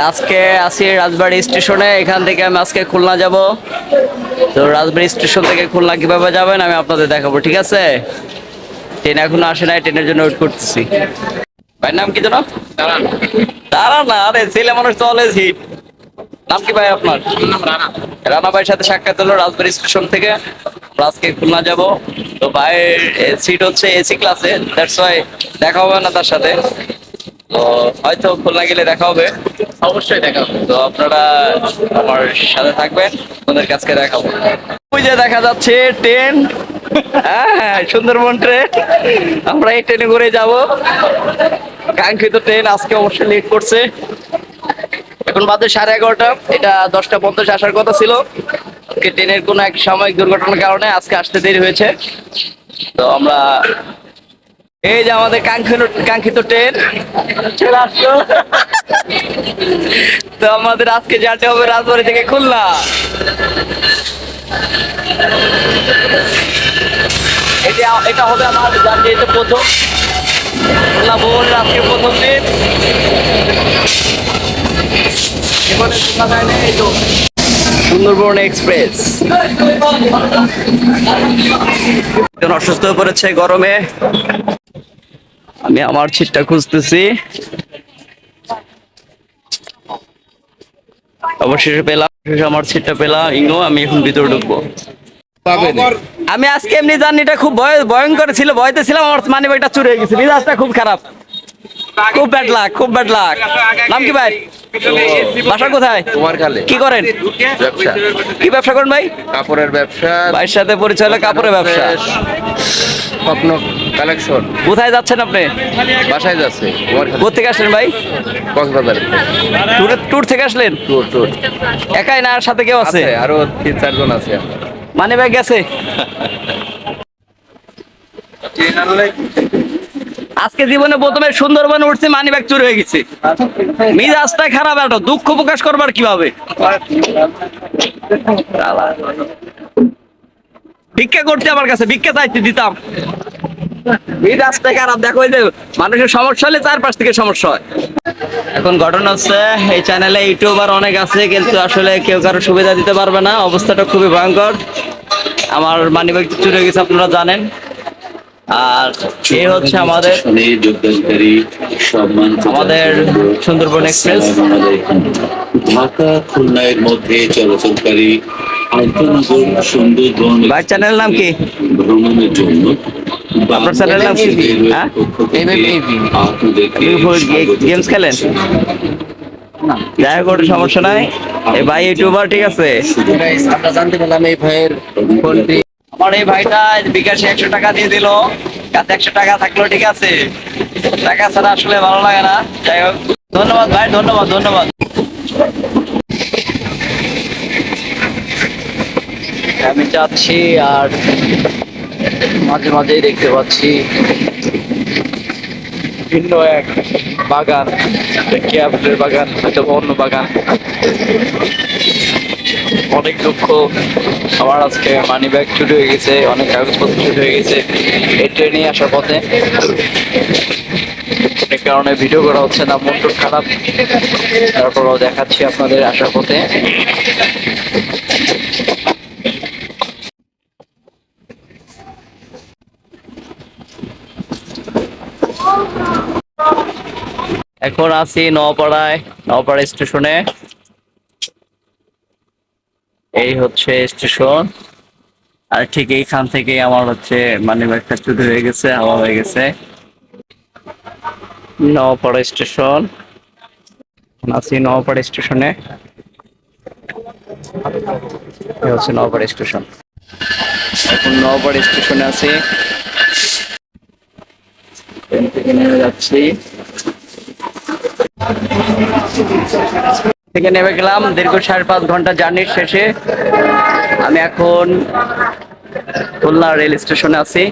আজকে আছি রাজবাড়ি স্টেশনে এখান থেকে আমি আজকে খুলনা যাব। তো রাজবাড়ি স্টেশন থেকে খুলনা কীভাবে যাবেন আমি আপনাদের দেখাবো ঠিক আছে? ট্রেন এখনও আসে নাই ট্রেনের জন্য ওয়েট করতেছি। ভাইয়ের নাম কি যেন? তারা না আরে ছেলে মানুষ তো অলওয়েজ হিট নাম কি ভাই আপনার? রানা। ভাইয়ের সাথে সাক্ষাৎ হলো রাজবাড়ি স্টেশন থেকে। আজকে খুলনা যাব। তো ভাইয়ের সিট হচ্ছে এসি ক্লাসে দ্যাটস ওয়াই দেখা হবে না তার সাথে। তো হয়তো খুলনা গেলে দেখা হবে। অবশ্যই দেখা হবে। তো আপনারা আমার সাথে থাকবেন আপনাদের কাছকে দেখাবো। ওই যে দেখা যাচ্ছে ট্রেন। হ্যাঁ সুন্দরবন ট্রেন। আমরা এই ট্রেনে করে যাব। কাঙ্ক্ষিত ট্রেন আজকে অবশ্যই লেট করছে। এখন বাজে সাড়ে এগারোটা। এটা দশটা পঞ্চাশ আসার কথা ছিল। আজকে ট্রেনের কোনো এক সাময়িক দুর্ঘটনার কারণে আজকে আসতে দেরি হয়েছে। তো আমরা এই যে আমাদের কাঙ্ক্ষিত কাঙ্ক্ষিত ট্রেন। চলে আসলো। তো আমাদের আজকে যেতে হবে রাজবাড়ি থেকে খুলনা। এটা এটা হবে আমার জার্নিতে প্রথম। খুলনা ভ্রমণের আজকে প্রথম দিন। জীবনে শোনা যায় না এই তো সুন্দরবন এক্সপ্রেস। অসুস্থ হয়ে পড়েছে গরমে। আমি আমার ছিটটা খুঁজতেছি। অবশেষে পেলাম অবশেষে আমার ছিটটা পেলাম। ইঙ্গো আমি এখন ভিতরে ঢুকবো। আমি আজকে এমনি জার্নিটা খুব ভয় ভয়ঙ্কর ছিল ভয়তে ছিলাম আমার মানি ব্যাগটা চুরি হয়ে গেছে। মিজাজটা খুব খারাপ। খুব ব্যাড লাক খুব ব্যাড লাক নাম কি ভাই? বাসা কোথায়? তোমার কালে কি করেন? ব্যবসা। কি ব্যবসা করেন ভাই? কাপড়ের ব্যবসা। ভাইয়ের সাথে পরিচয় হলো কাপড়ের ব্যবসা। স্বপ্ন কালেকশন। কোথায় যাচ্ছেন আপনি? বাসায় যাচ্ছে। কোথেকে আসলেন ভাই? কক্সবাজার। ট্যুরে ট্যুর থেকে আসলেন? Tour tour. একাই না আর সাথে কেউ আছে? আরও তিন চারজন আছে মানি গেছে? আজকে জীবনে প্রথমে সুন্দরবন উঠছে মানি ব্যাগ চুরি হয়ে গেছে। মিজাজটা খারাপ একটা দুঃখ প্রকাশ করবার কীভাবে? ভিক্ষা করতে আমার কাছে ভিক্ষা চাইতে দিতাম। মিজাজটা খারাপ দেখো যে মানুষের সমস্যা হলে চারপাশ থেকে সমস্যা হয়। এখন ঘটনা হচ্ছে এই চ্যানেলে ইউটিউবার অনেক আছে কিন্তু আসলে কেউ কারও সুবিধা দিতে পারবে না। অবস্থাটা খুবই ভয়ঙ্কর। আমার মানিব্যাগ চুরি হয়ে গেছে আপনারা জানেন। আর এই হচ্ছে আমাদের আমাদের সুন্দরবন এক্সপ্রেস। ঢাকা খুলনার মধ্যে চলাচলকারী ভাই, চ্যানেলের নাম কি? ভ্রমণের জন্য আপনার চ্যানেলের নাম কি? হ্যাঁ? গেমস খেলেন? যাই হোক সমস্যা নাই। এই ভাই ইউটিউবার ঠিক আছে? আমরা জানতে পারলাম এই ভাইয়ের ফোনটি আমার এই ভাইটা বিকাশে একশো টাকা দিয়ে দিল। কাছে একশো টাকা থাকল ঠিক আছে? টাকা ছাড়া আসলে ভালো লাগে না। যাই হোক। ধন্যবাদ ভাই ধন্যবাদ ধন্যবাদ। আমি যাচ্ছি আর মাঝে মাঝেই দেখতে পাচ্ছি ভিন্ন এক বাগান কি বাগান হয়তো অন্য বাগান। অনেক দুঃখ। আমার আজকে মানি ব্যাগ চুরি হয়ে গেছে, অনেক কাগজপত্র চুরি হয়ে গেছে। এই ট্রেনে আসার পথে। অনেক কারণে ভিডিও করা হচ্ছে না মন খারাপ। তারপরও দেখাচ্ছি আপনাদের আসার পথে। এখন আছি নওপাড়ায়, নওপাড়া স্টেশনে। এই হচ্ছে স্টেশন। আর ঠিক এইখান থেকে আমার হচ্ছে মানে একটা চুরি হয়ে গেছে, হাওয়া হয়ে গেছে। নওপাড়া স্টেশন। আছি নওপাড়া স্টেশনে। হচ্ছে নওপাড়া স্টেশন। এখন নওপাড়া স্টেশনে আছি। থেকে নেমে যাচ্ছি। থেকে নেমে গেলাম, দীর্ঘ সাড়ে পাঁচ ঘণ্টা জার্নির শেষে। আমি এখন খুলনা রেল স্টেশনে আছি।